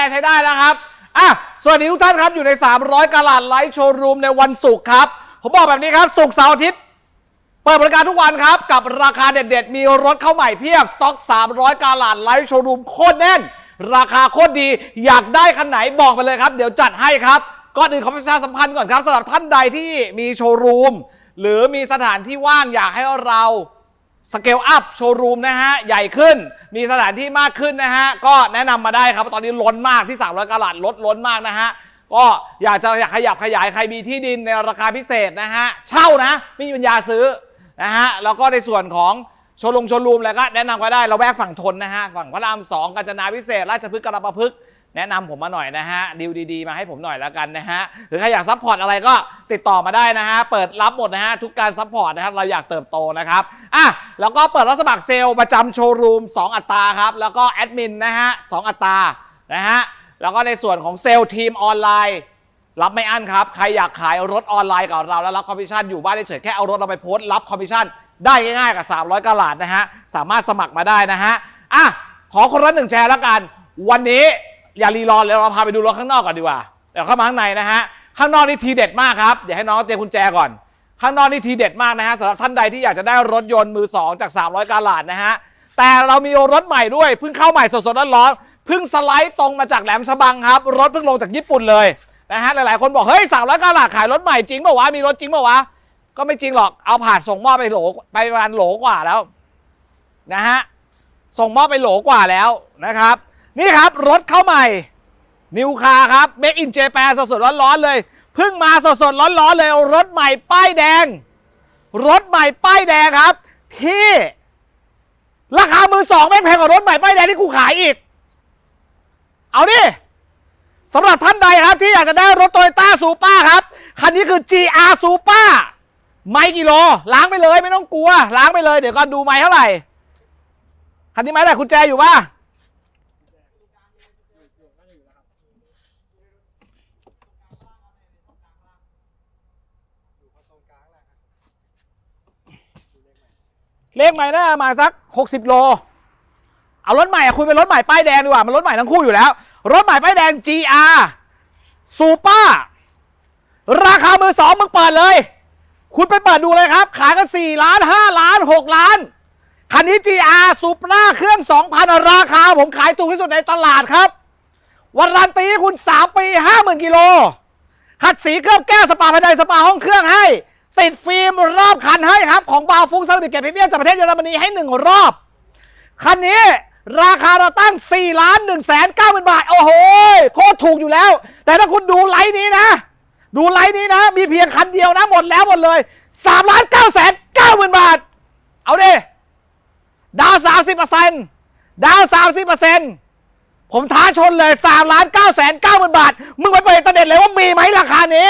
ร์ใช้ได้แล้วครับอะสวัสดีทุกท่านครับอยู่ใน 300 กาลาดไลท์โชว์รูมในวันศุกร์ครับ ผมบอกแบบนี้ครับศุกร์เสาร์อาทิตย์เปิดบริการทุกวันครับ กับราคาเด็ดๆ มีรถเข้าใหม่เพียบ สต็อก 300 กาลาดไลท์โชว์รูมโคตรแน่น ราคาโคตรดี อยากได้คันไหนบอกไปเลยครับ เดี๋ยวจัดให้ครับก่อนอื่นขอประชาสัมพันธ์ก่อนครับสำหรับท่านใดที่มีโชว์รูมหรือมีสถานที่ว่างอยากให้เรา สเกลอัพโชว์รูมนะฮะ ใหญ่ขึ้นมีสถานที่มากขึ้นนะฮะ ก็แนะนำมาได้ครับ ตอนนี้ล้นมากที่ 300กาลาดลดล้นมากนะฮะ ก็อยากจะอยากขยับขยายใครมีที่ดินในราคาพิเศษนะฮะ เช่านะ ไม่มีปัญญาซื้อนะฮะ แล้วก็ในส่วนของโชว์ลงโชว์รูมอะไรก็แนะนำก็ได้เราแวกฝั่งทนนะฮะ ฝั่งพระรามสองกาญจนาพิเศษ ราชพฤกษ์กระประพฤกษ์ แนะนำผมมาหน่อยนะฮะดีลดีๆ มาให้ผมหน่อยแล้วกันนะฮะหรือใครอยากซัพพอร์ตอะไรก็ติดต่อมาได้นะฮะเปิดรับหมดนะฮะทุกการซัพพอร์ตนะครับเราอยากเติบโตนะครับอะแล้วก็เปิดรับสมัครเซลล์ประจำโชว์รูม2 อัตราครับแล้วก็แอดมินนะฮะสองอัตรานะฮะแล้วก็ในส่วนของเซลล์ทีมออนไลน์รับไม่อั้นครับ ใครอยากขายรถออนไลน์กับเราแล้วรับคอมมิชชั่นอยู่บ้านเฉยแค่เอารถเราไปโพสต์รับคอมมิชชั่นได้ง่ายๆกับ 300กะหลาดนะฮะ สามารถสมัครมาได้นะฮะ อะ ขอคนละหนึ่งแชร์แล้วกัน วันนี้ อย่ารีรอเลยเราพาไปดูรถข้างนอกก่อนดีกว่าเดี๋ยวเข้ามาข้างในนะฮะข้างนอกนี่ทีเด็ดมากครับเดี๋ยวให้น้องเตรียมกุญแจก่อน ข้างนอกนี่ทีเด็ดมากนะฮะสำหรับท่านใดที่อยากจะได้รถยนต์มือสองจาก 300 กาลาดนะฮะแต่เรามีรถใหม่ด้วยเพิ่งเข้าใหม่สดๆร้อนๆเพิ่งสไลด์ตรงมาจากแหลมฉบังครับ รถเพิ่งลงจากญี่ปุ่นเลยนะฮะหลายๆคนบอกเฮ้ย300กาลาดขายรถใหม่จริงเปล่าวะมีรถจริงเปล่าวะก็ไม่จริงหรอกเอาผ่านส่งมอบไปโหลไปประมาณโหลกว่าแล้วนะฮะส่งมอบไปโหลกว่าแล้วนะครับ นี่ครับ รถเข้าใหม่ นิวคาครับเม k อินเจแปนสดๆร้อนๆเลย เพิ่งมาสดๆร้อนๆเลย รถใหม่ป้ายแดง รถใหม่ป้ายแดงครับ ที่ ราคามือสองไม่แพงกว่ารถใหม่ป้ายแดงที่กูขายอีก เอาดิสำหรับท่านใดครับที่อยากจะได้รถโตโยต้าซูเปอร์ครับ คันนี้คือ GR Super ไม่กิโล ล้างไปเลยไม่ต้องกลัว ล้างไปเลย เดี๋ยวก่อนดูไม่เท่าไหร่ คันนี้ไม่ได้คุณแจอยู่ป่ะ เลขใหม่น่าจะมาสัก 60 โล เอารถใหม่อะคุยเป็นรถใหม่ป้ายแดงดีกว่า มันรถใหม่ทั้งคู่อยู่แล้ว รถใหม่ป้ายแดง GR Super ราคามือสองมึงเปิดเลย คุณไปเปิดดูเลยครับ ขายกัน4ล้าน 5 ล้าน 6 ล้าน คันนี้ GR Supra เครื่อง 2,000 ราคา ผมขายถูกที่สุดในตลาดครับ วันรันตีคุณ 3 ปี 50,000กิโลขัดสีเคลือบแก้วสปาภายในสปาห้องเครื่องให้ ติดฟิล์มรอบคันให้ครับ ของบาวฟุ้งซาลบิเกตพรีเมียมจากประเทศเยอรมนีให้หนึ่งรอบ คันนี้ราคาเราตั้ง 4 ล้าน1แสน9หมื่นบาท โอ้โห โคตรถูกอยู่แล้ว แต่ถ้าคุณดูไลน์นี้นะ ดูไลน์นี้นะ มีเพียงคันเดียวนะ หมดแล้วหมดเลย3ล้าน9แสน9หมื่นบาท เอาดิ ดาว 30%ดาว 30%ผมท้าชนเลย3ล้าน9แสน9หมื่นบาท มึงไปเปิดอินเทอร์เน็ตเลยว่ามีไหมราคานี้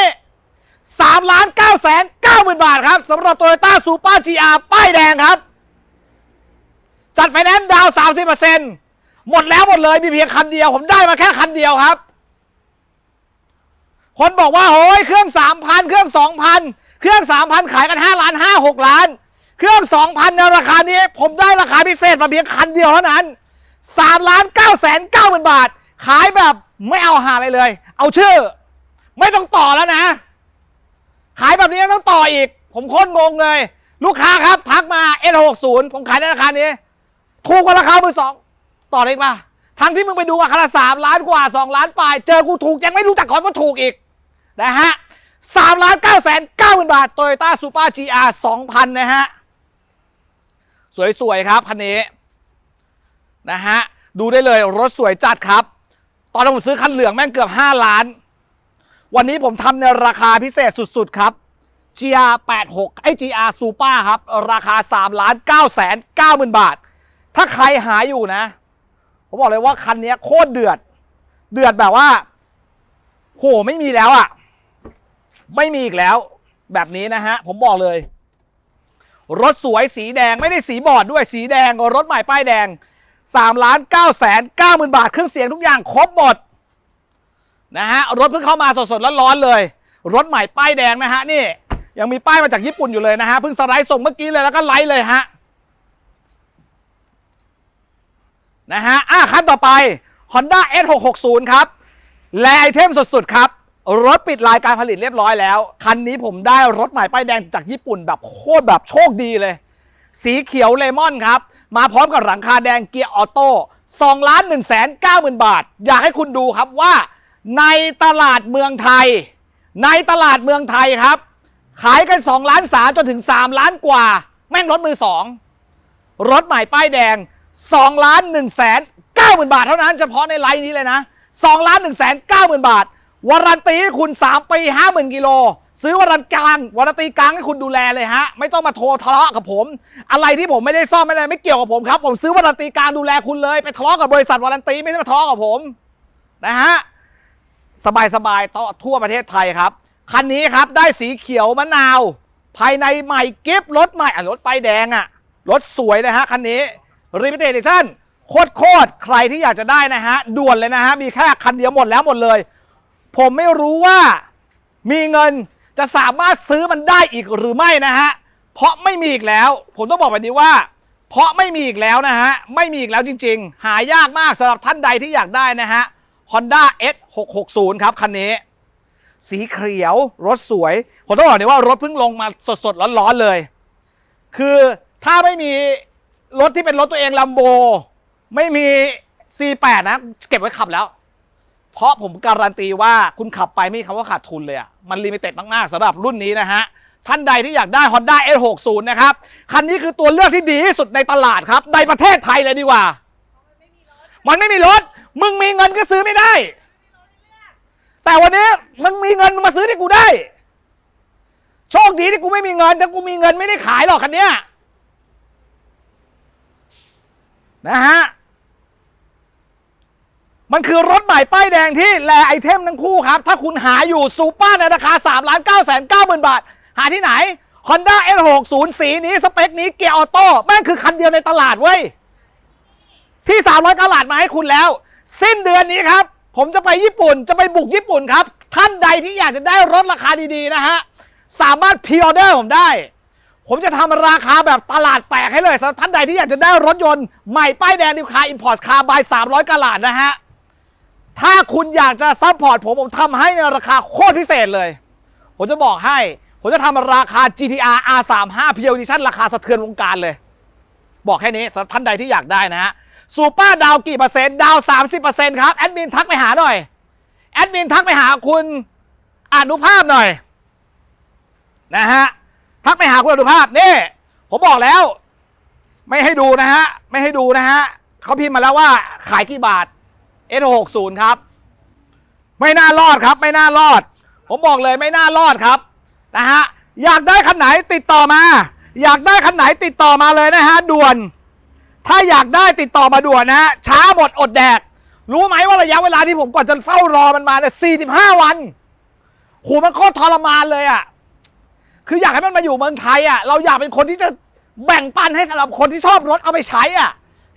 3ล้าน9แสน9หมื่นบาทครับสำหรับ Toyota Supra GR ป้ายแดงครับ จัดไฟแนนซ์ดาวน์30%หมดแล้วหมดเลยมีเพียงคันเดียว ผมได้มาแค่คันเดียวครับ คนบอกว่าโอ้ยเครื่อง3,000เครื่อง2,000เครื่อง3,000ขายกัน5ล้าน5 6ล้าน เครื่อง2,000ในราคานี้ ผมได้ราคาพิเศษมาเพียงคันเดียวเท่านั้น3ล้าน9แสน9หมื่นบาท ขายแบบไม่เอาหาอะไรเลย เอาชื่อ ไม่ต้องต่อแล้วนะ ขายแบบนี้ต้องต่ออีก ผมโคตรงงเลย ลูกค้าครับทักมา N60 ผมขายในราคานี้ ถูกกว่าราคามือสอง ต่อได้ปะทั้งที่มึงไปดูราคาสามล้านกว่าสองล้านปลาย เจอกูถูกยังไม่รู้จักก่อนว่าถูกอีก นะฮะสามล้านเก้าแสนเก้าหมื่นบาทโตโยต้าซูเปอร์จีอาร์สองพันนะฮะ สวยๆครับคันนี้ นะฮะ ดูได้เลยรถสวยจัดครับ ตอนนั้นผมซื้อคันเหลืองแม่งเกือบ 5 ล้าน วันนี้ผมทำในราคาพิเศษสุดๆครับ GR 86ไอ้ GR Super ครับ ราคา3ล้าน9แสน9หมื่นบาท ถ้าใครหาอยู่นะ ผมบอกเลยว่าคันนี้โคตรเดือด เดือดแบบว่า โหไม่มีแล้วอะ่ะ ไม่มีอีกแล้ว แบบนี้นะฮะ ผมบอกเลย รถสวยสีแดงไม่ได้สีบอดด้วยสีแดงรถใหม่ป้ายแดง3ล้าน9แสน9หมื่นบาท เครื่องเสียงทุกอย่างครบหมด นะฮะรถเพิ่งเข้ามาสดๆร้อนๆเลย รถใหม่ป้ายแดงนะฮะนี่ยังมีป้ายมาจากญี่ปุ่นอยู่เลยนะฮะเพิ่งสไลด์ส่งเมื่อกี้เลยแล้วก็ไลฟ์เลยฮะนะฮะอะคันต่อไป Honda S660 ครับ แลไอเทมสุดๆ ครับ รถปิดรายการผลิตเรียบร้อยแล้ว คันนี้ผมได้รถใหม่ป้ายแดงจากญี่ปุ่นแบบโคตรแบบโชคดีเลย สีเขียวเลมอนครับ มาพร้อมกับหลังคาแดงเกียร์ออโต้2ล้าน1แสน9หมื่นบาท อยากให้คุณดูครับว่า ในตลาดเมืองไทย ในตลาดเมืองไทยครับ ขายกัน 2 ล้าน3จนถึง 3 ล้านกว่า แม่งรถมือ 2 รถใหม่ป้ายแดง 2 ล้าน1แสน9หมื่นบาทเท่านั้นเฉพาะในไลน์นี้เลยนะ 2 ล้าน1แสน9หมื่นบาท วารันตีให้คุณ 3 ปี 50,000 กิโล ซื้อวารันกลางวารันตีกลางให้คุณดูแลเลยฮะ ไม่ต้องมาโทรทะเลาะกับผม อะไรที่ผมไม่ได้ซ่อมไม่ได้ไม่เกี่ยวกับผมครับ ผมซื้อวารันตีกลางดูแลคุณเลย ไปทะเลาะกับบริษัทวารันตีไม่ได้มาทะเลาะกับผมนะฮะ สบายๆต่อทั่วประเทศไทยครับ คันนี้ครับได้สีเขียวมะนาว ภายในใหม่กิฟรถใหม่อะรถป้ายแดงอะรถสวยนะฮะคันนี้รีมิเต็ดดิชั่นโคตรโคตรใครที่อยากจะได้นะฮะด่วนเลยนะฮะมีแค่คันเดียวหมดแล้วหมดเลย ผมไม่รู้ว่ามีเงินจะสามารถซื้อมันได้อีกหรือไม่นะฮะเพราะไม่มีอีกแล้ว ผมต้องบอกแบบนี้ว่า เพราะไม่มีอีกแล้วนะฮะไม่มีอีกแล้วจริง ๆ หายากมากสำหรับท่านใดที่อยากได้นะฮะ Honda S660 ครับ คันนี้ สีเขียวรถสวย ผมต้องบอกเลยว่ารถเพิ่งลงมาสดๆ ร้อนๆ เลย คือถ้าไม่มีรถที่เป็นรถตัวเองลัมโบ ไม่มี C8 นะ เก็บไว้ขับแล้ว เพราะผมการันตีว่าคุณขับไปไม่มีคำว่าขาดทุนเลยอะมันลิมิเต็ดมากๆสำหรับรุ่นนี้นะฮะท่านใดที่อยากได้ Honda S60 นะครับ คันนี้คือตัวเลือกที่ดีที่สุดในตลาดครับ ในประเทศไทยเลยดีกว่า มันไม่มีรถ มึงมีเงินก็ซื้อไม่ได้ แต่วันนี้มึงมีเงินมาซื้อที่กูได้ โชคดีที่กูไม่มีเงินถ้ากูมีเงินไม่ได้ขายหรอกคันเนี้ยนะฮะมันคือรถใหม่ป้ายแดงที่แลไอเทมทั้งคู่ครับ ถ้าคุณหาอยู่ซูเปอร์ในราคา3ล้าน9แสน9หมื่นบาท หาที่ไหน Honda S60 สีนี้ สเปคนี้เกียร์ออโต้แม่งคือคันเดียวในตลาดเว้ย ที่ 300กะลัดมาให้คุณแล้ว สิ้นเดือนนี้ครับ ผมจะไปญี่ปุ่นจะไปบุกญี่ปุ่นครับ ท่านใดที่อยากจะได้รถราคาดีๆนะฮะสามารถพ r ออเดอร์ผมได้ ผมจะทำราคาแบบตลาดแตกให้เลยสำหรับท่านใดที่อยากจะได้รถยนต์ใหม่ป้ายแดงนิวคาอินพอร์ตคาร์บาย300กะลัดนะฮะถ้าคุณอยากจะซัพพอร์ตผมผมทำให้ในราคาโคตรพิเศษเลย ผมจะบอกให้ ผมจะทำราคา GTR R35 p r Edition ราคาสะเทือนวงการเลย บอกแค่นี้สำหรับท่านใดที่อยากได้นะฮะ ซูเปอร์ดาวกี่เปอร์เซ็นต์ดาว30%ครับแอดมินทักไปหาหน่อยแอดมินทักไปหาคุณอนุภาพหน่อยนะฮะทักไปหาคุณอนุภาพนี่ผมบอกแล้ว ไม่ให้ดูนะฮะไม่ให้ดูนะฮะเขาพิมพ์มาแล้วว่าขายกี่บาท S60 ครับ ไม่น่ารอดครับ ไม่น่ารอด ผมบอกเลยไม่น่ารอดครับนะฮะอยากได้คันไหนติดต่อมา อยากได้คันไหนติดต่อมาเลยนะฮะด่วน ถ้าอยากได้ติดต่อมาด่วนนะ ช้าหมดอดแดก รู้ไหมว่าระยะเวลาที่ผมก่อนจะเฝ้ารอมันมาเนี่ย45 วันโหมันโคตรทรมานเลยอะ่ะ คืออยากให้มันมาอยู่เมืองไทยอะ่ะ เราอยากเป็นคนที่จะแบ่งปันให้สำหรับคนที่ชอบรถเอาไปใช้อะ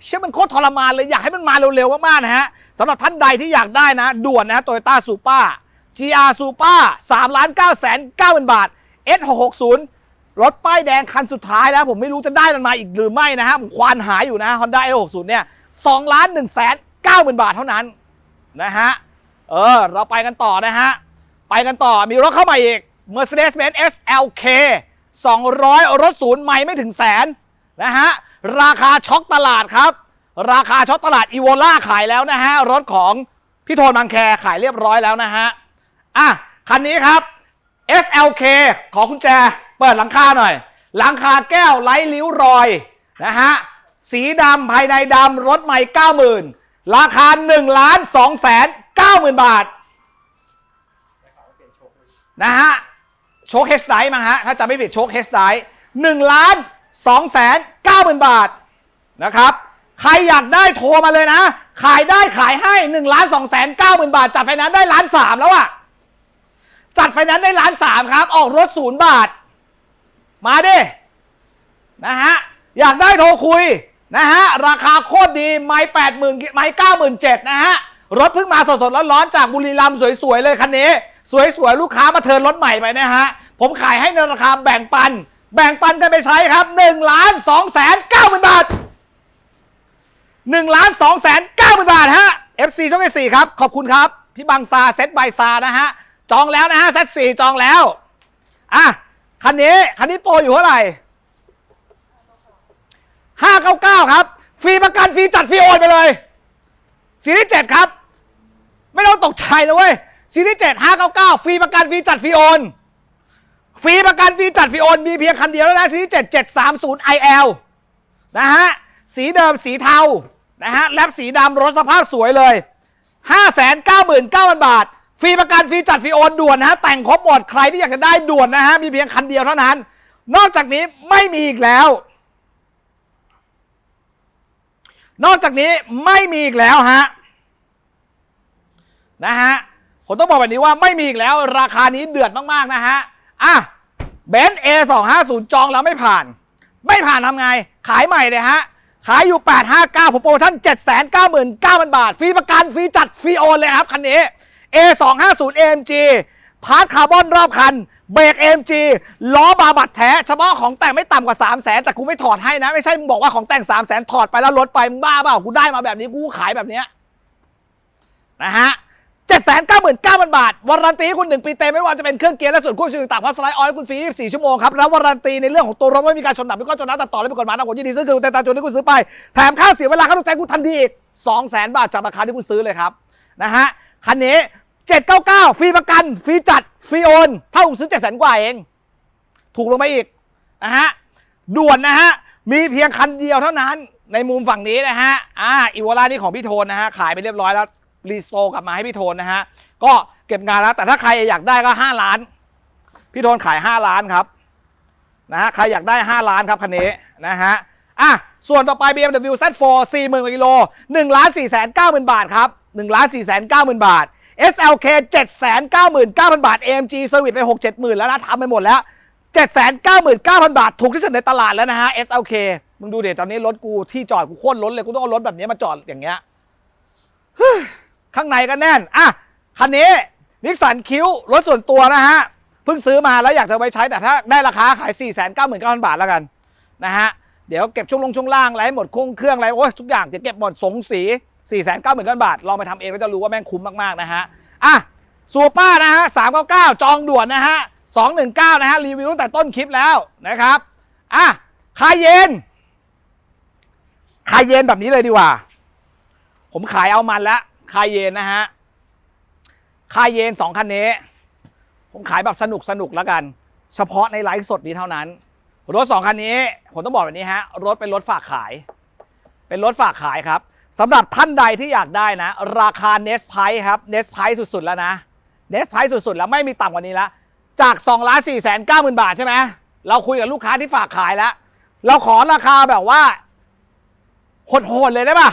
เชื่อมันโคตรทรมานเลยอยากให้มันมาเร็วๆมากๆนะฮะสำหรับท่านใดที่อยากได้นะ ด่วนนะโตโยต้าซูเปอร์ GR Super 3ล้าน9แสน9หมื่นบาท S660 รถป้ายแดงคันสุดท้ายแล้ว ผมไม่รู้จะได้มันมาอีกหรือไม่นะฮะผมควานหาอยู่นะ Honda S60 เนี่ย2ล้าน1แสน9หมื่นบาทเท่านั้นนะฮะเออเราไปกันต่อนะฮะ ไปกันต่อมีรถเข้ามาอีก Mercedes-Benz SLK 200 รถศูนย์ไม่ไม่ถึงแสนนะฮะ ราคาช็อกตลาดครับ ราคาช็อกตลาดอีโวล่าขายแล้วนะฮะ รถของพี่โทนบางแคขายเรียบร้อยแล้วนะฮะ อะ คันนี้ครับ SLK ขอคุณแจ เปิดหลังคาหน่อย หลังคาแก้วไร้ริ้วรอยนะฮะ สีดำภายในดำรถใหม่ 90,000 ราคา1ล้าน2แสน90,000 บาทนะฮะ โชคเฮสไดมั้งฮะ ถ้าจะไม่ผิดโชคเฮสไดหนึ่งล้านสองแสนเก้าหมื่นบาทนะครับ ใครอยากได้โทรมาเลยนะ ขายได้ขายให้หนึ่งล้านสองแสนเก้าหมื่นบาทจัดไฟแนนซ์ได้ล้านสามแล้วอะ จัดไฟแนนซ์ได้ล้านสามครับ ออกรถศูนย์บาท มาดิ นะฮะ อยากได้โทรคุย นะฮะ ราคาโคตรดี ไม้แปดหมื่นไม้เก้าหมื่นเจ็ดนะฮะ รถเพิ่งมาสดๆร้อนๆจากบุรีรัมย์สวยๆเลยคันนี้ สวยๆ ลูกค้ามาเทินรถใหม่ไปนะฮะ ผมขายให้ในราคาแบ่งปัน แบ่งปันกันไปใช้ครับ1ล้าน2แสน9หมื่นบาท1ล้าน2แสน9หมื่นบาทฮะ FC ช่องที่สี่ครับ ขอบคุณครับ พี่บังซาเซตใบซานะฮะ จองแล้วนะฮะเซตสี่จองแล้ว อะ คันนี้ คันนี้โปรอยู่เท่าไหร่ห้าเก้าเก้าครับ ฟรีประกันฟรีจัดฟรีโอนไปเลย ซีรีส์เจ็ดครับ ไม่ต้องตกใจนะเว้ย ซีรีส์เจ็ดห้าเก้าเก้าฟรีประกันฟรีจัดฟรีโอน ฟรีประกันฟรีจัดฟรีโอน มีเพียงคันเดียวแล้วนะ ซีรีส์เจ็ดเจ็ดสามศูนย์ IL นะฮะ สีเดิมสีเทา นะฮะ แลบสีดำรถสภาพสวยเลย599,000บาท ฟรีประกันฟรีจัดฟรีโอนด่วนนะฮะแต่งครบหมดใครที่อยากจะได้ด่วนนะฮะมีเพียงคันเดียวเท่านั้น นอกจากนี้ไม่มีอีกแล้ว นอกจากนี้ไม่มีอีกแล้วฮะนะฮะผมต้องบอกแบบนี้ว่าไม่มีอีกแล้ว ราคานี้เดือดมากๆนะฮะอะเบนซ์ A250 จองแล้วไม่ผ่าน ไม่ผ่านทำไง ขายใหม่เลยฮะ ขายอยู่ 859ผมโปรโมชั่น799,000 บาท ฟรีประกัน ฟรีจัด ฟรีโอนเลยครับ คันนี้ A250 AMG พาร์ทคาร์บอนรอบคัน เบรก AMG ล้อบาบัดแท้เฉพาะของแต่งไม่ต่ำกว่า 3 0 0แสนแต่กูไม่ถอดให้นะ ไม่ใช่มึงบอกว่าของแต่ง 3 0 0แสนถอดไปแล้วลดไป มึงบ้าเปล่า กูได้มาแบบนี้กูขายแบบเนี้ยนะฮะ799,000 บาท วารันตีให้คุณ 1 ปีเต็มไม่ว่าจะเป็นเครื่องเกียร์และส่วนควบคุมต่างๆพัสไลด์ออยล์คุณฟรี24ชั่วโมงครับ แล้ววารันตีในเรื่องของตัวรถไม่มีการชนดับไม่ก็ชนน้ำตัดต่อและเป็นกฎหมายนะผมยินดีซื้อคือแต่ตาจุดที่คุณซื้อไป แถมค่าเสียเวลาค่าตกใจคุณทันทีอีก200,000 บาทจากราคาที่คุณซื้อเลยครับนะฮะคันนี้ 799 ฟรีประกัน ฟรีจัด ฟรีโอน ถ้าคุณซื้อ700,000กว่าเอง ถูกลงมาอีกนะฮะ ด่วนนะฮะ มีเพียงคันเดียวเท่านั้น ในมุมฝั่งนี้นะฮะ อ่า อีวอล่านี่ของพี่โทนนะฮะ ขายไปเรียบร้อยแล้ว รีสโตร์กลับมาให้พี่โทนนะฮะ ก็เก็บงานแล้ว แต่ถ้าใครอยากได้ก็ 5 ล้าน พี่โทนขาย 5 ล้านครับ นะฮะ ใครอยากได้ 5 ล้านครับคันนี้นะฮะ อะ ส่วนต่อไป BMW Z4 40,000กว่ากิโล1ล้าน4 9 0 0 0 บาทครับ1ล้าน4 9 0 0 0บาท SLK 799,000 บาท AMG เซอร์วิสไป 6 7 0 0 0 แล้วนะทำไปหมดแล้ว 799,000 บาท ถูกที่สุดในตลาดแล้วนะฮะ SLK มึงดูเดี๋ยวตอนนี้รถกูที่จอดกูโค่นรถเลย กูต้องเอารถแบบนี้มาจอดอย่างเงี้ยข้างในก็แน่น อะ คันนี้นิสสันคิวรถส่วนตัวนะฮะ เพิ่งซื้อมาแล้วอยากจะไปใช้แต่ถ้าได้ราคาขาย 4 9 9 0 0 0 บาทแล้วกันนะฮะ เดี๋ยวเก็บช่วงลงช่วงล่างอะไรให้หมดคงเครื่องอะไรโอ้ยทุกอย่างจะเก็บหมดสงสี 4 9 9 0 0 0 บาท ลองไปทำเองก็จะรู้ว่าแม่งคุ้มมากๆนะฮะอะซูเปอร์นะฮะ399 จองด่วนนะฮะ219 นะฮะ รีวิวตั้งแต่ต้นคลิปแล้วนะครับอะคาเยนคาเยนแบบนี้เลยดีกว่า ผมขายเอามันแล้วคาเยนนะฮะคาเยนสองคันนี้ ผมขายแบบสนุกสนุกแล้วกัน เฉพาะในไลฟ์สดนี้เท่านั้น รถสองคันนี้ ผมต้องบอกแบบนี้ฮะ รถเป็นรถฝากขาย เป็นรถฝากขายครับ สำหรับท่านใดที่อยากได้นะ ราคาเนสไพ e ครับเนสไพ e สุดๆแล้วนะเนสไพ e สุดๆ แล้วไม่มีต่ำกว่านี้แล้วจาก2ล้าน4แสน9หมื่นบาทใช่ไหมเราคุยกับลูกค้าที่ฝากขายแล้ว เราขอราคาแบบว่าโหดๆเลยได้ป่ะ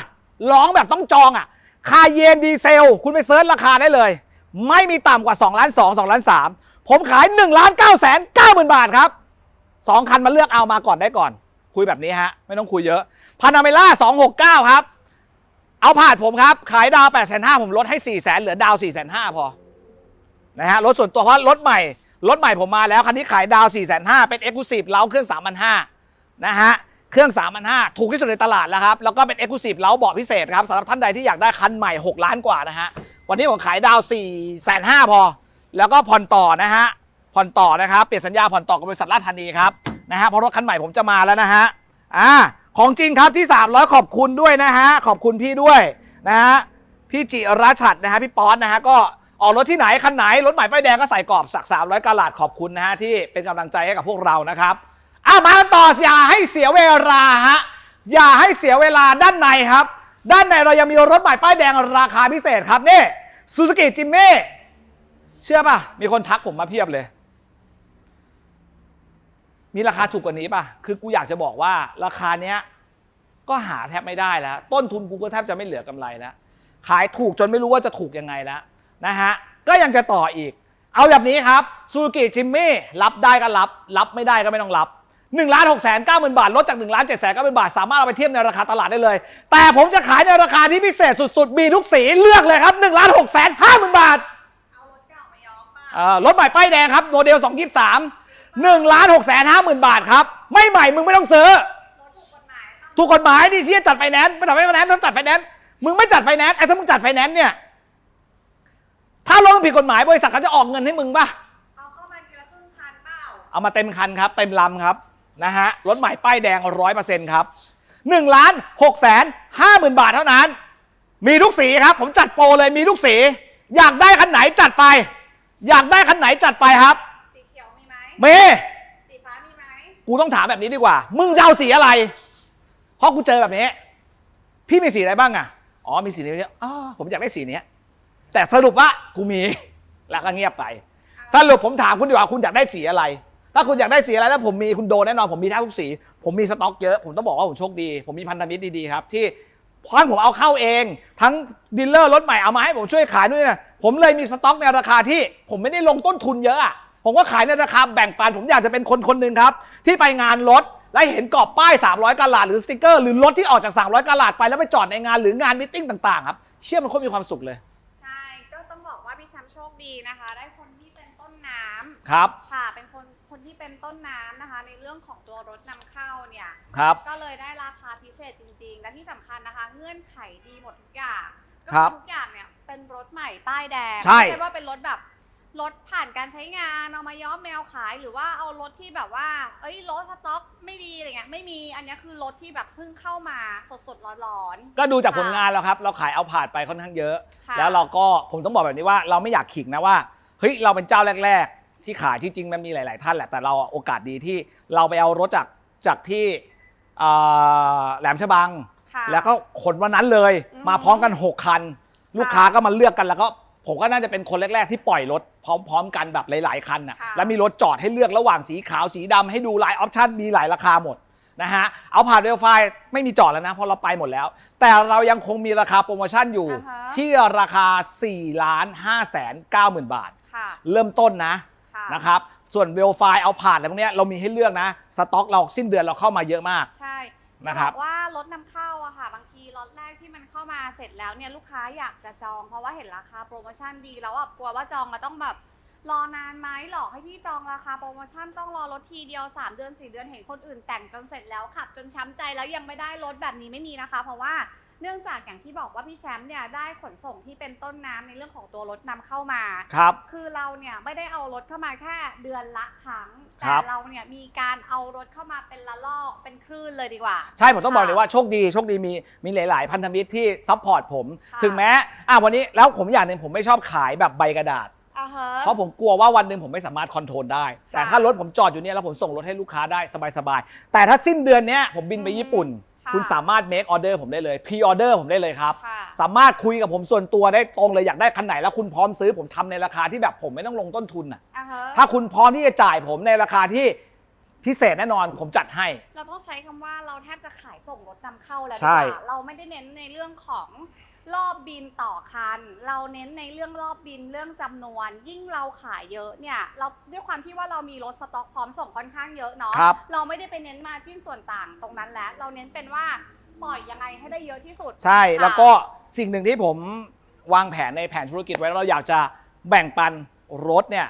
ร้องแบบต้องจองอะคาเยนดีเซล คุณไปเซิร์ชราคาได้เลย ไม่มีต่ำกว่า2ล้าน2 2ล้าน3ผมขาย1ล้าน9แสน9หมื่นบาทครับสองคันมาเลือกเอามาก่อนได้ก่อน คุยแบบนี้ฮะ ไม่ต้องคุยเยอะพานาเมล่า269 ครับ เอาผ่านผมครับ ขายดาว8 5 0 0 0ผมลดให้4 0 0 0 0เหลือดาว4 5 0 0 0พอนะฮะรถส่วนตัวเพราะรถใหม่รถใหม่ผมมาแล้วคันนี้ขายดาว4 5 0 0 0เป็น e x c l u s i v e เล้าเครื่อง3,500นะฮะเครื่อง3,500ถูกที่สุดในตลาดแล้วครับ แล้วก็เป็น e x c l u s i v e เล้าเบาะพิเศษครับสำหรับท่านใดที่อยากได้คันใหม่ 6 ล้านกว่านะฮะวันนี้ผมขายดาว4 5 0 0 0พอ แล้วก็ผ่อนต่อนะฮะผ่อนต่อนะครับเปลี่ยนสัญญาผ่อนต่อกับบริษัทราชธานีครับนะฮะเพราะรถคันใหม่ผมจะมาแล้วนะฮะอ่า ของจริงครับที่ 300 ขอบคุณด้วยนะฮะ ขอบคุณพี่ด้วยนะฮะ พี่จิราชัดนะฮะ พี่ป๊อนนะฮะ ก็ออกรถที่ไหน คันไหน รถใหม่ไฟแดงก็ใส่กรอบสัก 300กะลาดขอบคุณนะฮะ ที่เป็นกำลังใจให้กับพวกเรานะครับอะมาต่ออย่าให้เสียเวลาฮะ อย่าให้เสียเวลาด้านในครับ ด้านในเรายังมีรถใหม่ป้ายแดงราคาพิเศษครับนี่ซูซูกิจิมมี่เชื่อป่ะมีคนทักผมมาเพียบเลย มีราคาถูกกว่านี้ป่ะ คือกูอยากจะบอกว่าราคาเนี้ยก็หาแทบไม่ได้แล้ว ต้นทุนกูก็แทบจะไม่เหลือกำไรแล้ว ขายถูกจนไม่รู้ว่าจะถูกยังไงแล้วนะฮะ ก็ยังจะต่ออีก เอาแบบนี้ครับซูซูกิจิมมี่รับได้ก็รับ รับไม่ได้ก็ไม่ต้องรับ1ล้าน6แสน9หมื่นบาท ลดจาก1ล้าน7แสน9หมื่นบาท สามารถเอาไปเทียบในราคาตลาดได้เลย แต่ผมจะขายในราคาที่พิเศษสุดๆ มีทุกสีเลือกเลยครับ1ล้าน6แสน5หมื่นบาท เอารถเก่ามายอมป่ะเอ่อรถใหม่ป้ายแดงครับโมเดล223 1ล้าน6แสน5หมื่นบาทครับ ไม่ใหม่มึงไม่ต้องซื้อรถถูกกฎหมายป่ะถูกกฎหมายนี่ที่จะจัดไฟแนนซ์ไม่ทำให้ไฟแนนซ์ต้องจัดไฟแนนซ์มึงไม่จัดไฟแนนซ์ไอ้ถ้ามึงจัดไฟแนนซ์เนี่ย ถ้ารถมันผิดกฎหมายบริษัทเขาจะออกเงินให้มึงป่ะเอาเข้ามาทีละครึ่งคันเปล่าเอามาเต็มคันครับเต็มลำครับนะฮะรถใหม่ป้ายแดงร้อยเปอร์เซ็นต์ครับหนึ่งล้านหกแสนห้าหมื่นบาทเท่านั้น มีทุกสีครับ ผมจัดโปรเลยมีทุกสี อยากได้คันไหนจัดไป อยากได้คันไหนจัดไปครับสีเขียว มีไหมเมสีฟ้ามีไหมกูต้องถามแบบนี้ดีกว่า มึงจะเอาสีอะไร เพราะกูเจอแบบนี้ พี่มีสีอะไรบ้างอะ อ๋อมีสีนี้อ๋อผมอยากได้สีเนี้ย แต่สรุปว่ากูมี แล้วก็เงียบไป สรุปผมถามคุณดีกว่าคุณอยากได้สีอะไร ถ้าคุณอยากได้สีอะไรแล้วผมมีคุณโดนแน่นอนผมมีแทบทุกสี ผมมีสต็อกเยอะ ผมต้องบอกว่าผมโชคดี ผมมีพันธมิตรดีๆครับที่ทั้งผมเอาเข้าเอง ทั้งดีลเลอร์รถใหม่เอามาให้ผมช่วยขายด้วยนะผมเลยมีสต็อกในราคาที่ ผมไม่ได้ลงต้นทุนเยอะอะ ผมก็ขายในราคาแบ่งปัน ผมอยากจะเป็นคนคนหนึ่งครับ ที่ไปงานรถ แล้วเห็นกรอบป้าย 300กะลาดหรือสติกเกอร์หรือรถที่ออกจาก 300กะลาดไปแล้วไปจอดในงานหรืองานมิทติ้งต่างๆครับเชื่อมันโคตรมีความสุขเลย ใช่ ก็ต้องบอกว่าพี่แชมป์โชคดีนะคะ ได้คนที่เป็นต้นน้ำครับ ค่ะ เป็นคนคนที่เป็นต้นน้ำนะคะ ในเรื่องของตัวรถนำเข้าเนี่ย ครับ ก็เลยได้ราคาพิเศษจริงๆ และที่สำคัญนะคะ เงื่อนไขดีหมดทุกอย่าง ก็ครับทุกอย่างเนี่ยเป็นรถใหม่ป้ายแดง ใช่ ไม่ใช่ว่าเป็นรถแบบ รถผ่านการใช้งานเอามาย้อมแมวขายหรือว่าเอารถที่แบบว่า เอ้ยรถสต็อกไม่ดีอะไรเงี้ยไม่มีอันเนี้ยคือรถที่แบบเพิ่งเข้ามาสดๆร้อนก็ดูจากผลงานแล้วครับ เราขายเอาผ่านไปค่อนข้างเยอะ ค่ะแล้วเราก็ผมต้องบอกแบบนี้ว่าเราไม่อยากขิงนะว่าเฮ้ยเราเป็นเจ้าแรก ๆ ที่ขายที่จริงมันมีหลาย ๆ ท่านแหละแต่เราโอกาสดีที่เราไปเอารถจากจากที่เอ่อแหลมฉบังๆค่ะ แล้วก็ขนวันนั้นเลย อืม มาพร้อมกัน 6 คัน ลูกค้าก็มาเลือกกันแล้วก็ ผมก็น่าจะเป็นคนแรก ๆ ที่ปล่อยรถพร้อม ๆ กันแบบหลาย ๆ คันน่ะค่ะ แล้วมีรถจอดให้เลือกระหว่างสีขาวสีดำให้ดูหลายออปชั่นมีหลายราคาหมดนะฮะเอาผ่านเรลไฟไม่มีจอดแล้วนะเพราะเราไปหมดแล้ว แต่เรายังคงมีราคาโปรโมชั่นอยู่ อ่าฮะ ที่ราคา4ล้าน5แสน9หมื่นบาท ค่ะเริ่มต้นนะ ค่ะ นะครับ ส่วนเวลไฟเอาผ่านอะไรพวกเนี้ยเรามีให้เลือกนะ สต็อกเราสิ้นเดือนเราเข้ามาเยอะมาก ใช่ นะครับอกว่ารถนำเข้าอะค่ะ บางทีรถแรกที่มันเข้ามาเสร็จแล้วเนี่ยลูกค้าอยากจะจองเพราะว่าเห็นราคาโปรโมชั่นดีแล้วแบบกลัวว่าจองมาต้องแบบรอนานไหมหลอกให้พี่จองราคาโปรโมชั่นต้องรอรถทีเดียว 3 เดือน 4 เดือนเห็นคนอื่นแต่งจนเสร็จแล้วขับจนช้ำใจแล้วยังไม่ได้รถแบบนี้ไม่มีนะคะ เพราะว่า เนื่องจากอย่างที่บอกว่าพี่แชมป์เนี่ยได้ขนส่งที่เป็นต้นน้ำในเรื่องของตัวรถนำเข้ามา ครับ คือเราเนี่ยไม่ได้เอารถเข้ามาแค่เดือนละครั้ง ครัแต่บ เราเนี่ยมีการเอารถเข้ามาเป็นละลอกเป็นคลื่นเลยดีกว่า ใช่ ผมต้องบอกเลยว่าโชคดีโชคดีมีมีหลาย ๆ พันธมิตรที่ซัพพอร์ตผม ค่ะ ถึงแม้อะวันนี้แล้วผมอย่างหนึ่งผมไม่ชอบขายแบบใบกระดาษ อ่าฮะ เพราะผมกลัวว่าวันหนึ่งผมไม่สามารถคอนโทรลได้ แต่ค่ะถ้ารถผมจอดอยู่เนี่ยแล้วผมส่งรถให้ลูกค้าได้สบาย ๆ แต่ถ้าสิ้นเดือนเนี้ยผมบินไปอืม ญี่ปุ่น ค่ะคุณสามารถ make order ผมได้เลย pre order ผมได้เลยครับ ค่ะสามารถคุยกับผมส่วนตัวได้ตรงเลยอยากได้คันไหนแล้วคุณพร้อมซื้อผมทำในราคาที่แบบผมไม่ต้องลงต้นทุนอะ อ่าฮะถ้าคุณพร้อมที่จะจ่ายผมในราคาที่พิเศษแน่นอนผมจัดให้ เราต้องใช้คำว่าเราแทบจะขายส่งรถนำเข้าแล้วดีใช่กว่าเราไม่ได้เน้นในเรื่องของ รอบบินต่อคัน เราเน้นในเรื่องรอบบินเรื่องจำนวน ยิ่งเราขายเยอะเนี่ยเราด้วยความที่ว่าเรามีรถสต็อกพร้อมส่งค่อนข้างเยอะเนาะครับเราไม่ได้ไปเน้นมาจิ้นส่วนต่างตรงนั้นแล้ว เราเน้นเป็นว่าปล่อยยังไงให้ได้เยอะที่สุด ใช่ค่ะ แล้วก็สิ่งหนึ่งที่ผมวางแผนในแผนธุรกิจไว้แล้วเราอยากจะแบ่งปันรถเนี่ย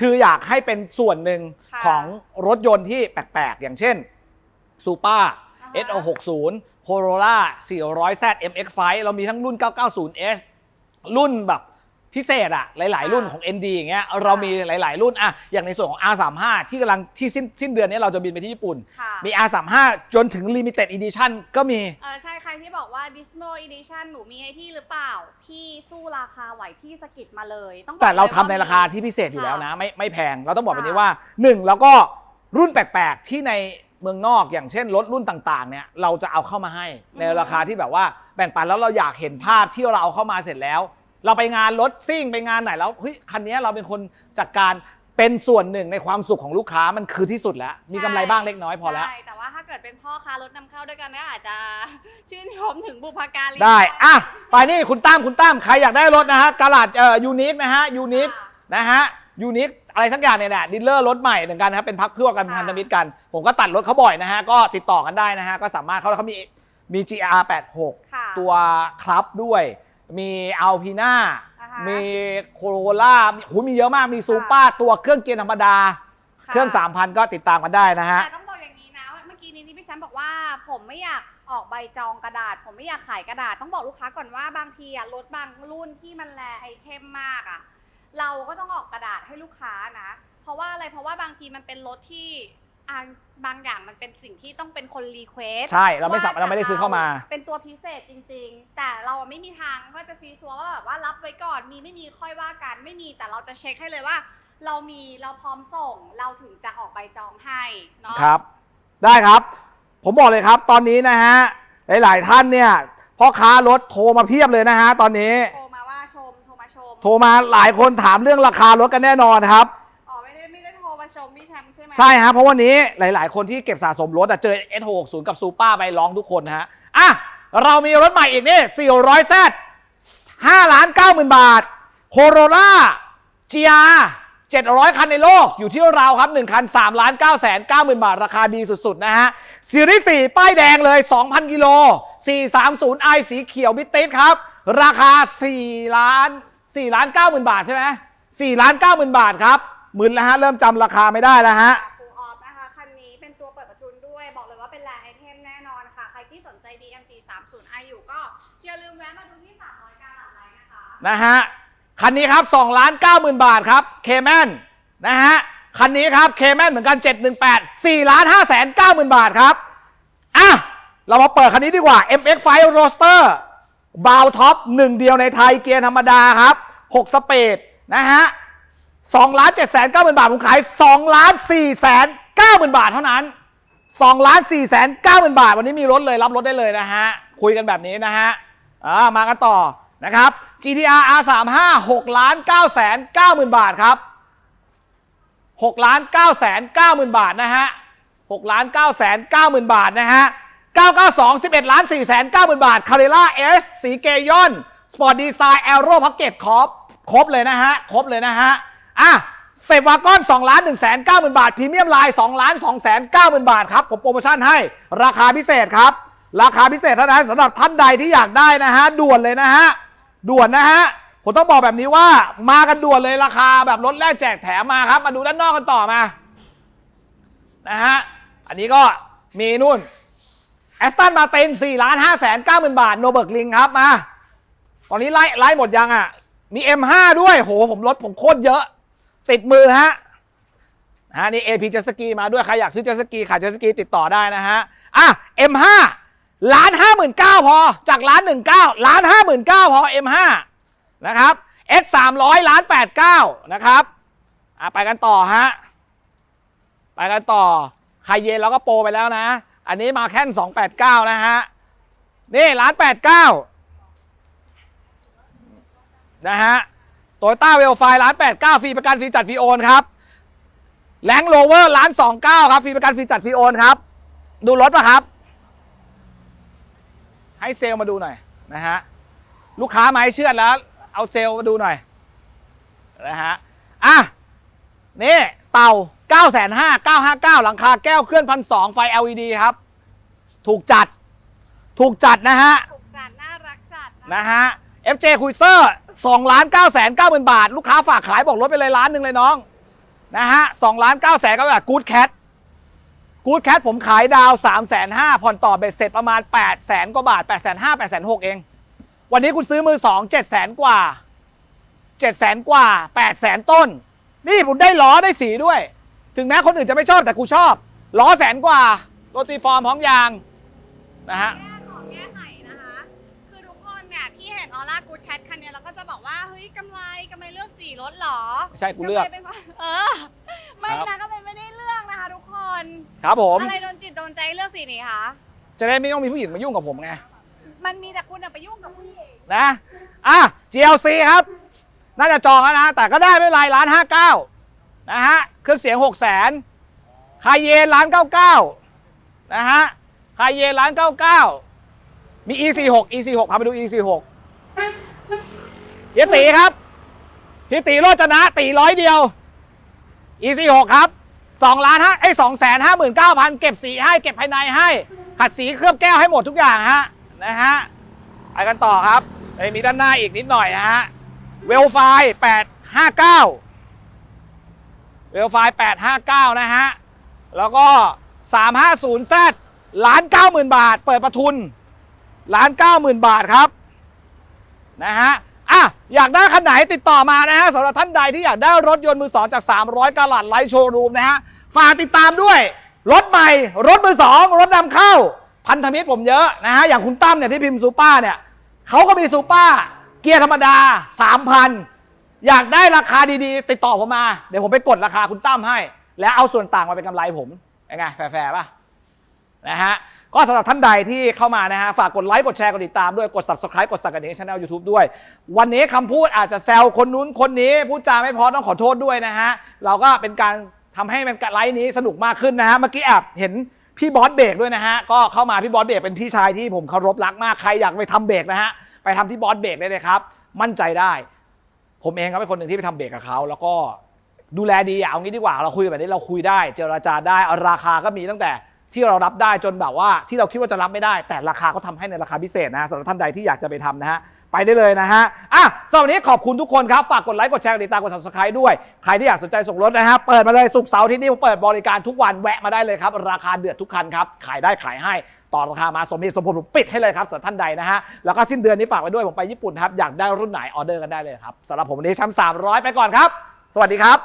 คืออยากให้เป็นส่วนหนึ่งค่ะ ของรถยนต์ที่แปลกๆ อย่างเช่น Super อ่าฮะ S660 Corolla 400Z MX5 เรามีทั้งรุ่น 990S รุ่นแบบพิเศษอะหลาย ๆ รุ่นของ ND อย่างเงี้ยเรามีหลาย ๆ รุ่นอะอย่างในส่วนของ R35 ที่กำลังที่สิ้นสิ้นเดือนนี้เราจะบินไปที่ญี่ปุ่น ค่ะ มี R35 จนถึง Limited Edition ก็มี เออใช่ใครที่บอกว่า Dismo Edition หนูมีให้พี่หรือเปล่า พี่สู้ราคาไหวพี่สะกิดมาเลย ต้องบอกแต่เราลยทำว่ในราคาที่พิเศษอยู่ค่ะแล้วนะ ไม่ไม่แพง เราต้องบอกแบบนี้ค่ะว่าหนึ่งแล้วก็รุ่นแปลก ๆ ที่ใน เมืองนอกอย่างเช่นรถรุ่นต่างๆเนี่ยเราจะเอาเข้ามาให้ในราคาที่แบบว่าแบ่งปันแล้วเราอยากเห็นภาพที่เราเอาเข้ามาเสร็จแล้ว เราไปงานรถซิ่งไปงานไหนแล้วเฮ้ยคันนี้เราเป็นคนจัดการเป็นส่วนหนึ่งในความสุขของลูกค้ามันคือที่สุดแล้ว มีกำไรบ้างเล็กน้อยพอแล้ว ใช่ แต่ว่าถ้าเกิดเป็นพ่อค้ารถนำเข้าด้วยกันก็อาจจะชื่นชมถึงบุพการีได้อะไปนี่คุณตั้มคุณตั้มใครอยากได้รถนะฮะกาลาดเอ่อยูนิคนะฮะยูนิคค่ะนะฮะ ยูนิคอะไรสักอย่างเนี่ยแหละดีลเลอร์รถใหม่เหมือนกันนะครับเป็นพักเพื่อกันค่ะ พันธมิตรกัน ผมก็ตัดรถเขาบ่อยนะฮะ ก็ติดต่อกันได้นะฮะ ก็สามารถเขาเขามีมี GR ค่ะ86ตัวครับด้วย มีอัลพีน่าอ่าฮะมีโคโรล่าหูมีเยอะมากมีซูเปอร์ตัวเครื่องเกียร์ธรรมดาค่ะเครื่อง 3,000 ก็ติดตามกันได้นะฮะ แต่ต้องบอกอย่างนี้นะเมื่อกี้นี้ที่พี่แชมป์บอกว่า ผมไม่อยากออกใบจองกระดาษ ผมไม่อยากขายกระดาษ ต้องบอกลูกค้าก่อนว่าบางทีอะรถบางรุ่นที่มันแลไอเทมมากอะ เราก็ต้องออกกระดาษให้ลูกค้านะ เพราะว่าอะไรเพราะว่าบางทีมันเป็นรถที่อ่าบางอย่างมันเป็นสิ่งที่ต้องเป็นคนรีเควส ใช่เราไม่สับว่เราไม่ได้ซื้อเข้ามา เป็นตัวพิเศษจริง ๆ แต่เราไม่มีทางก็จะซีซัวว่าแบบว่ารับไว้ก่อนมีไม่มีค่อยว่ากัน ไม่มีแต่เราจะเช็คให้เลยว่า เรามีเราพร้อมส่ง เราถึงจะออกใบจองให้เนาะครับ ได้ครับ ผมบอกเลยครับตอนนี้นะฮะ หลาย ๆ ท่านเนี่ยพ่อค้ารถโทรมาเพียบเลยนะฮะตอนนี้โทรมาว่าชมโทรมาชมโทรมาหลายคนถามเรื่องราคารถกันแน่นอนครับ อ๋อไม่ได้ไม่ได้โทรมาชมพี่แชมป์ใช่ไหมใช่ฮะเพราะวันนี้หลาย ๆ คนที่เก็บสะสมรถอะเจอ S60 กับซูเปอร์ไปร้องทุกคนฮะอะเรามีรถใหม่อีกนี่400 z 5ล้าน9หมื่นบาทโคโรล่า GR 700 คันในโลกอยู่ที่เราครับ 1 คัน3ล้าน9แสน9หมื่นบาท ราคาดีสุด ๆ นะฮะซีรีส์4ป้ายแดงเลย 2,000 กิโล 430i สีเขียวบิตติสครับ ราคา 4 ล้าน 4ล้าน9หมื่นบาทใช่ไหม4ล้าน9หมื่นบาทครับหมื่นแล้วฮะเริ่มจำราคาไม่ได้แล้วฮะฟูออฟนะคะ คันนี้เป็นตัวเปิดประทุนด้วย บอกเลยว่าเป็นแลายไอเทมแน่นอนค่ะ ใครที่สนใจ BMG 30 i อยู่ก็อย่าลืมแวะมาดูที่300การหลังไลน์นะคะ นะฮะ คันนี้ครับ2ล้าน9หมื่นบาทครับเคแมนนะฮะ คันนี้ครับเคแมนเหมือนกัน 718 4ล้าน5แสน9หมื่นบาทครับ อะ เรามาเปิดคันนี้ดีกว่า MX5 Roadster บาวท็อปหนึ่งเดียวในไทยเกียร์ธรรมดาครับ 6 สเปดนะฮะ2ล้าน7แสน9หมื่นบาทผมขาย2ล้าน4แสน9หมื่นบาทเท่านั้น2ล้าน4แสน9หมื่นบาท วันนี้มีรถเลยรับรถได้เลยนะฮะ คุยกันแบบนี้นะฮะอ่ามากันต่อนะครับ GTR R35 6ล้าน9แสน9หมื่นบาทครับ6ล้าน9แสน9หมื่นบาทนะฮะ6ล้าน9แสน9หมื่นบาทนะฮะ992 11ล้าน4แสน9หมื่นบาท c a r r e r a S สีเกยอนสปอร์ต ครบเลยนะฮะ ครบเลยนะฮะ อะเซฟวากอน2ล้าน1แสน9หมื่นบาทพรีเมียมไลน์2ล้าน2แสน9หมื่นบาทครับ ผมโปรโมชั่นให้ราคาพิเศษครับ ราคาพิเศษเท่านั้นสำหรับท่านใดที่อยากได้นะฮะ ด่วนเลยนะฮะ ด่วนนะฮะ ผมต้องบอกแบบนี้ว่ามากันด่วนเลยราคาแบบลดแลกแจกแถมมาครับ มาดูด้านนอกกันต่อมา นะฮะ อันนี้ก็มีนู่นแอสตันมาเต็น4ล้าน5แสน9หมื่นบาทโนเบิร์กลิงครับมา ตอนนี้ไล่ไล่หมดยังอะ มี M5 ด้วย โห ผมลดผมโคตรเยอะ ติดมือฮะนะฮะนี่ AP เจสกีมาด้วย ใครอยากซื้อเจสกีขายเจสกีติดต่อได้นะฮะ อะ M5 ล้านห้าหมื่นเก้าพอ จากล้านหนึ่งเก้าล้านห้าหมื่นเก้าพอ M5 นะครับ X 3 0 0ล้านแปดเก้านะครับ อะ ไปกันต่อฮะ ไปกันต่อใครเย็นเราก็โปรไปแล้วนะ อันนี้มาแค่น289นะฮะ นี่ล้าน89 นะฮะโตโยต้าเวลไฟล้าน89ฟรีประกันฟรีจัดฟรีโอนครับแรงโรเวอร์ล้าน29ครับฟรีประกันฟรีจัดฟรีโอนครับ ดูรถป่ะครับ ให้เซลล์มาดูหน่อยนะฮะลูกค้ามาให้เชื่อดแล้ว เอาเซลล์มาดูหน่อยนะฮะอะนี่เต่า9 5 0 0 959 หลังคาแก้วเคลื่อนพันสไฟ LED ครับ ถูกจัด ถูกจัดนะฮะ ถูกจัด น่ารักจัดนะฮะ FJ Cruiser 2ล้าน9แสน9หมื่นบาท ลูกค้าฝากขายบอกลดไปเลยล้านหนึ่งเลยน้อง นะฮะ2ล้าน9แสนก็แบบกู๊ดแคทกู๊ดแคทผมขายดาว3แสน5ผ่อนต่อเบ็ดเสร็จประมาณ8แสนกว่าบาท8แสน5 8แสน6เอง วันนี้คุณซื้อมือ2 7แสนกว่า7แสนกว่า8แสนต้น นี่ผมได้ล้อได้สีด้วย ถึงแม้คนอื่นจะไม่ชอบแต่กูชอบล้อแสนกว่าโรตีฟอร์มพร้อมยางนะฮะ แคทคันเนี้ยเราก็จะบอกว่าเฮ้ยกำไรกำไรเลือกสีรถเหรอไม่ใช่กูเลือกำไรเป็นเพราะเออ ไม่นะก็เป็นไม่ได้เลือกนะคะ ทุกคนครับผม อะไรโดนจิตโดนใจเลือกสีนี้คะจะได้ไม่ต้องมีผู้หญิงมายุ่งกับผมไง มันมีแต่คุณอะไปยุ่งกับผู้หญิงนะ อะ GLC ครับ น่าจะจองแล้วนะ แต่ก็ได้ไม่เป็นไรล้านห้าเก้านะฮะ เครื่องเสียงหกแสนคาเยนล้านเก้าเก้านะฮะคาเยนล้านเก้าเก้ามี E46 E46 พาไปดู E46 เฮียตีครับเฮียตีโรจนะตีร้อยเดียว E46 ครับ2ล้านห้าไอ้สองแสนห้าหมื่นเก้าพันเก็บสีให้เก็บภายในให้ ขัดสีเคลือบแก้วให้หมดทุกอย่างฮะนะฮะไปกันต่อครับเอ้มีด้านหน้าอีกนิดหน่อยนะฮะเวลไฟ859เก้าเวลไฟ859นะฮะแล้วก็ 350Z ล้านเก้าหมื่นบาท เปิดประทุนล้านเก้าหมื่นบาทครับนะฮะ อยากได้คันไหนติดต่อมานะฮะสำหรับท่านใดที่อยากได้รถยนต์มือสองจาก 300กาลัดไลท์โชว์รูมนะฮะฝากติดตามด้วย รถใหม่ รถมือสองรถนำเข้า พันธมิตรผมเยอะนะฮะอย่างคุณตั้มเนี่ยที่พิมพ์ซูเปอร์เนี่ยเขาก็มีซูเปอร์เกียร์ธรรมดา 3,000 อยากได้ราคาดีๆ ติดต่อผมมา เดี๋ยวผมไปกดราคาคุณตั้มให้ แล้วเอาส่วนต่างมาเป็นกำไรผมยังไงแฟร์ๆป่ะนะฮะ ก็สำหรับท่านใดที่เข้ามานะฮะฝากกดไลค์กดแชร์กดติดตามด้วยกด subscribe กดสั่นกระดิ่งช่อง YouTube ด้วย วันนี้คำพูดอาจจะแซวคนนู้นคนนี้พูดจาไม่เพอต้องขอโทษด้วยนะฮะเราก็เป็นการทำให้มันไลฟ์นี้สนุกมากขึ้นนะฮะเมื่อกี้แอบเห็นพี่บอสเบรกด้วยนะฮะก็เข้ามาพี่บอสเบรกเป็นพี่ชายที่ผมเคารพรักมากใครอยากไปทำเบรกนะฮะไปทำที่บอสเบรกได้เลยครับมั่นใจได้ ผมเองก็เป็นคนหนึ่งที่ไปทำเบรกกับเขาแล้วก็ดูแลดีอะเอางี้ดีกว่าเราคุยกันแบบนี้เราคุยได้ เจรจาได้ราคาก็มีตั้งแต่ ที่เรารับได้จนแบบว่าที่เราคิดว่าจะรับไม่ได้ แต่ราคาก็ทำให้ในราคาพิเศษนะสำหรับท่านใดที่อยากจะไปทำนะฮะไปได้เลยนะฮะอะสำหรับนี้ขอบคุณทุกคนครับ ฝากกดไลค์ กดแชร์ กดติดตาม กด subscribe ด้วย ใครที่อยากสนใจส่งรถนะฮะ เปิดมาเลยสุกเสาร์ที่นี่ผมเปิดบริการทุกวันแวะมาได้เลยครับ ราคาเดือดทุกคันครับ ขายได้ขายให้ ต่อราคามาสมเหตุสมผลผมปิดให้เลยครับสำหรับท่านใดนะฮะ แล้วก็สิ้นเดือนนี้ฝากไว้ด้วย ผมไปญี่ปุ่นครับ อยากได้รุ่นไหนออเดอร์กันได้เลยครับสำหรับผมวันนี้แชมป์300 ไปก่อนครับ สวัสดีครับ